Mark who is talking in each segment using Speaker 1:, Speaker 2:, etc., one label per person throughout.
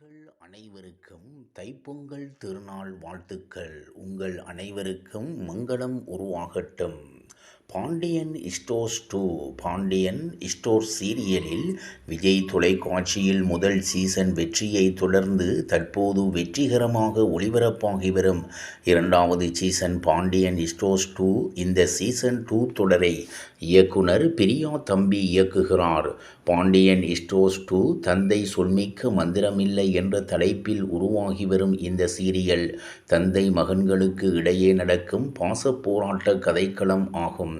Speaker 1: நேயர்கள் அனைவருக்கும் தைப்பொங்கல் திருநாள் வாழ்த்துக்கள். உங்கள் அனைவருக்கும் மங்களம் உருவாகட்டும். Pandian stores two. Pandian store சீரியலில் விஜய் தொலைக்காட்சியில் முதல் சீசன் வெற்றியை தொடர்ந்து தற்போது வெற்றிகரமாக ஒளிபரப்பாகி வரும். இரண்டாவது சீசன் பாண்டியன் இஸ்டோர்ஸ் டூ. இந்த சீசன் டூ தொடரை இயக்குனர் பிரியா தம்பி இயக்குகிறார். பாண்டியன் இஸ்டோர்ஸ் டூ தந்தை சொல்மிக்க மந்திரமில்லை என்ற தலைப்பில் உருவாகி வரும் இந்த சீரியல் தந்தை மகன்களுக்கு இடையே நடக்கும் பாசப் போராட்ட கதைக்களம் ஆகும்.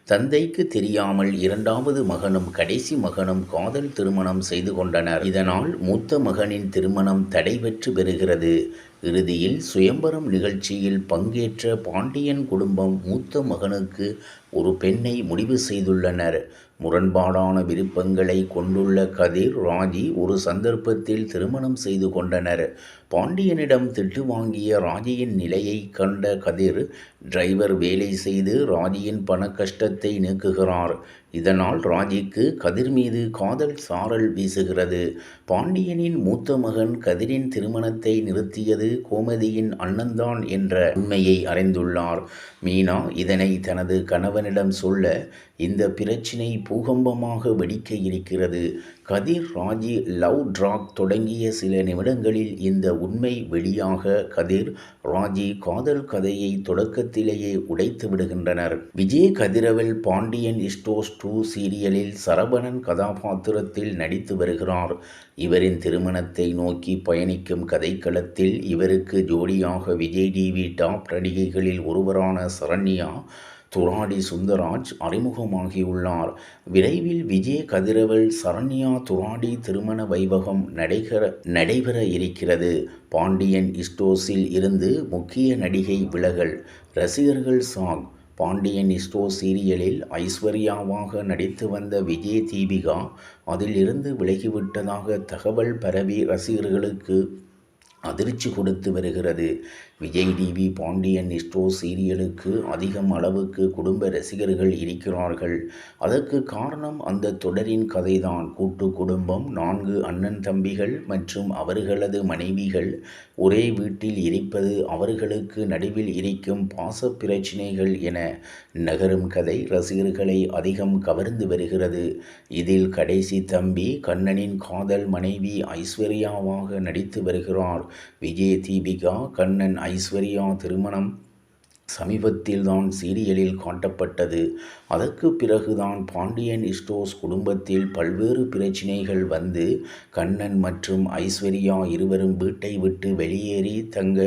Speaker 1: தந்தைக்கு தெரியாமல் இரண்டாவது மகனும் கடைசி மகனும் காதல் திருமணம் செய்து கொண்டனர். இதனால் மூத்த மகனின் திருமணம் தடைபெற்று பெறுகிறது. இறுதியில் சுயம்பரம் நிகழ்ச்சியில் பங்கேற்ற பாண்டியன் குடும்பம் மூத்த மகனுக்கு ஒரு பெண்ணை முடிவு செய்துள்ளனர். முரண்பாடான விருப்பங்களை கொண்டுள்ள கதிர் ராஜி ஒரு சந்தர்ப்பத்தில் திருமணம் செய்து கொண்டனர். பாண்டியனிடம் திட்டு வாங்கிய ராஜியின் நிலையை கண்ட கதிர் டிரைவர் வேலை செய்து ராஜியின் பண கஷ்டத்தை நீக்குகிறார். இதனால் ராஜிக்கு கதிர் மீது காதல் சாரல் வீசுகிறது. பாண்டியனின் மூத்த மகன் கதிரின் திருமணத்தை நிறுத்தியது கோமதியின் அண்ணன்தான் என்ற உண்மையை அறிந்துள்ளார். மீனா இதனை தனது கணவனிடம் சொல்ல இந்த பிரச்சினை பூகம்பமாக வெடிக்க இருக்கிறது. கதிர் ராஜி லவ் ட்ராக் தொடங்கிய சில நிமிடங்களில் இந்த உண்மை வெளியாக கதிர் ராஜி காதல் கதையை தொடக்கத்திலேயே உடைத்து விடுகின்றனர். விஜய் கதிரவல் பாண்டியன் இஸ்டோஸ் டூ சீரியலில் சரவணன் கதாபாத்திரத்தில் நடித்து வருகிறார். இவரின் திருமணத்தை நோக்கி பயணிக்கும் கதைக்களத்தில் இவருக்கு ஜோடியாக விஜய் டிவி டாப் நடிகைகளில் ஒருவரான சரண்யா துராடி சுந்தராஜ் அறிமுகமாகியுள்ளார். விரைவில் விஜய் கதிரவல் சரண்யா துராடி திருமண வைபவம் நடைபெற நடைபெற இருக்கிறது. பாண்டியன் இஸ்டோஸில் இருந்து முக்கிய நடிகை விலகல். ரசிகர்கள் சாங் பாண்டியன் இஸ்டோ சீரியலில் ஐஸ்வர்யாவாக நடித்து வந்த விஜய் தீபிகா அதிலிருந்து விலகிவிட்டதாக தகவல் பரவி ரசிகர்களுக்கு அதிர்ச்சி கொடுத்து வருகிறது. விஜய் டிவி பாண்டியன் இஸ்டோ சீரியலுக்கு அதிகம் அளவுக்கு குடும்ப ரசிகர்கள் இருக்கிறார்கள். அதற்கு காரணம் அந்த தொடரின் கதைதான். கூட்டு குடும்பம் நான்கு அண்ணன் தம்பிகள் மற்றும் அவர்களது மனைவிகள் ஒரே வீட்டில் இருப்பது அவர்களுக்கு நடுவில் இருக்கும் பாச பிரச்சினைகள் என நகரும் கதை ரசிகர்களை அதிகம் கவர்ந்து வருகிறது. இதில் கடைசி தம்பி கண்ணனின் காதல் மனைவி ஐஸ்வர்யாவாக நடித்து வருகிறார். விஜய் தீபிகா கண்ணன் ஐஸ்வர்யா திருமணம் சமீபத்தில் தான் சீரியலில் காட்டப்பட்டது. அதற்கு பிறகுதான் பாண்டியன் இஸ்டோஸ் குடும்பத்தில் பல்வேறு பிரச்சினைகள் வந்து கண்ணன் மற்றும் ஐஸ்வர்யா இருவரும் வீட்டை விட்டு வெளியேறி தங்க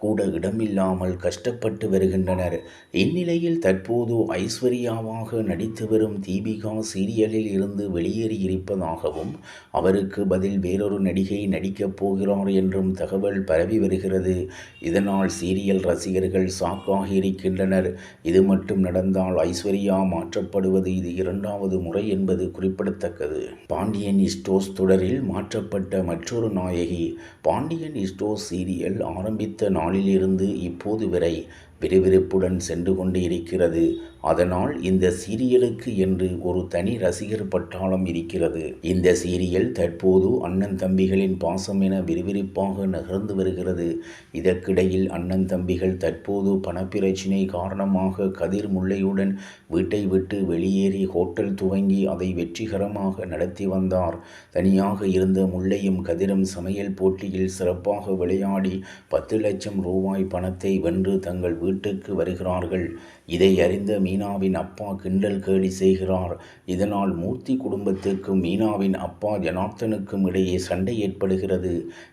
Speaker 1: கூட இடமில்லாமல் கஷ்டப்பட்டு வருகின்றனர். இந்நிலையில் தற்போது ஐஸ்வர்யாவாக நடித்து வரும் தீபிகா சீரியலில் இருந்து வெளியேறியிருப்பதாகவும் அவருக்கு பதில் வேறொரு நடிகை நடிக்கப் போகிறார் என்றும் தகவல் பரவி வருகிறது. இதனால் சீரியல் ரசிகர்கள் சாக்காக இருக்கின்றனர். இது மட்டும் நடந்தால் ஐஸ்வர்யா மாற்றப்படுவது இது இரண்டாவது முறை என்பது குறிப்பிடத்தக்கது. பாண்டியன் இஸ்டோஸ் தொடரில் மாற்றப்பட்ட மற்றொரு நாயகி. பாண்டியன் இஸ்டோஸ் சீரியல் ஆரம்பித்த நாளிலிருந்து இப்போது வரை விறுவிறுப்புடன் சென்று கொண்டு இருக்கிறது அதனால் இந்த சீரியலுக்கு என்று ஒரு தனி ரசிகர் பட்டாளம் இருக்கிறது. இந்த சீரியல் தற்போது அண்ணன் தம்பிகளின் பாசம் என விறுவிறுப்பாக நகர்ந்து வருகிறது. இதற்கிடையில் அண்ணன் தம்பிகள் தற்போது பணப்பிரச்சினை காரணமாக கதிர் முல்லையுடன் வீட்டை விட்டு வெளியேறி ஹோட்டல் துவங்கி அதை வெற்றிகரமாக நடத்தி வந்தார். தனியாக இருந்த முல்லையும் கதிரும் சமையல் போட்டியில் சிறப்பாக விளையாடி பத்து லட்சம் ரூபாய் பணத்தை வென்று தங்கள் வீட்டுக்கு வருகிறார்கள். இதை அறிந்த மீனாவின் அப்பா கிண்டல் கேலி செய்கிறார். இதனால் மூர்த்தி குடும்பத்திற்கும் மீனாவின் அப்பா ஜனார்த்தனுக்கும் இடையே சண்டை ஏற்படுகிறது.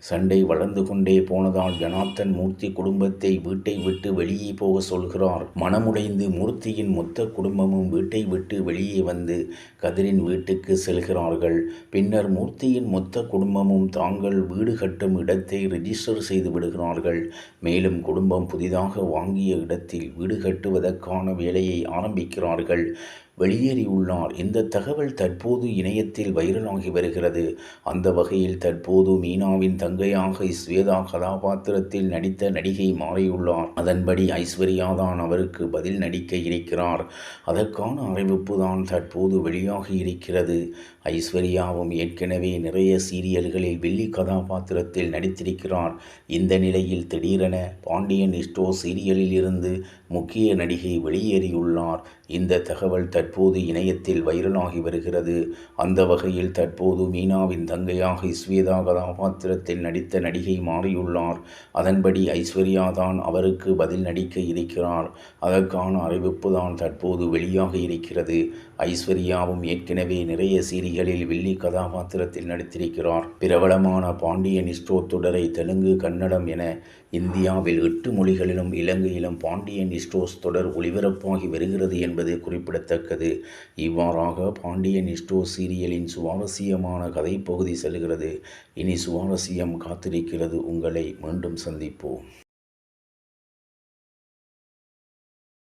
Speaker 1: சண்டை வளர்ந்து கொண்டே போனதால் ஜனார்த்தன் மூர்த்தி குடும்பத்தை வீட்டை விட்டு வெளியே போக சொல்கிறார். மனமுடைந்து மூர்த்தியின் மொத்த குடும்பமும் வீட்டை விட்டு வெளியே வந்து கதிரின் வீட்டுக்கு செல்கிறார்கள். பின்னர் மூர்த்தியின் மொத்த குடும்பமும் தாங்கள் வீடு கட்டும் இடத்தை ரிஜிஸ்டர் செய்து விடுகிறார்கள். மேலும் குடும்பம் புதிதாக வாங்கிய இடத்தில் வீடு கட்டுவதற்கான வேலையை ஆரம்பிக்கிறார்கள். வெளியேறியுள்ளார் இந்த தகவல் தற்போது இணையத்தில் வைரலாகி வருகிறது. அந்த வகையில் தற்போது மீனாவின் தங்கையாக ஸ்வேதா கதாபாத்திரத்தில் நடித்த நடிகை மாறியுள்ளார். அதன்படி ஐஸ்வர்யா தான் அவருக்கு பதில் நடிக்க இருக்கிறார். அதற்கான அறிவிப்பு தான் தற்போது வெளியாகி இருக்கிறது. ஐஸ்வர்யாவும் ஏற்கனவே நிறைய சீரியல்களில் வெள்ளி கதாபாத்திரத்தில் நடித்திருக்கிறார். இந்த நிலையில் திடீரென பாண்டியன் இஸ்டோ சீரியலில் இருந்து முக்கிய நடிகை வெளியேறியுள்ளார். இந்த தகவல் தற்போது தற்போது இணையத்தில் வைரலாகி வருகிறது. அந்த வகையில் தற்போது மீனாவின் தங்கையாக ஸ்வேதா கதாபாத்திரத்தில் நடித்த நடிகை மாறியுள்ளார். அதன்படி ஐஸ்வர்யா தான் அவருக்கு பதில் நடிக்க இருக்கிறார். அதற்கான அறிவிப்பு தான் தற்போது வெளியாக இருக்கிறது. ஐஸ்வர்யாவும் ஏற்கனவே நிறைய சீரியலில் வில்லி கதாபாத்திரத்தில் நடித்திருக்கிறார். பிரபலமான பாண்டியன் இஸ்ரோ தொடரை தெலுங்கு கன்னடம் என இந்தியாவில் எட்டு மொழிகளிலும் இலங்கையிலும் பாண்டியன் இஸ்ரோஸ் தொடர் ஒளிபரப்பாகி வருகிறது என்பது குறிப்பிடத்தக்கது. இவ்வாறாக பாண்டியன் இஸ்டோ சீரியலின் சுவாரஸ்யமான கதைப்பகுதி செல்கிறது. இனி சுவாரஸ்யம் காத்திருக்கிறது. உங்களை மீண்டும் சந்திப்போம்.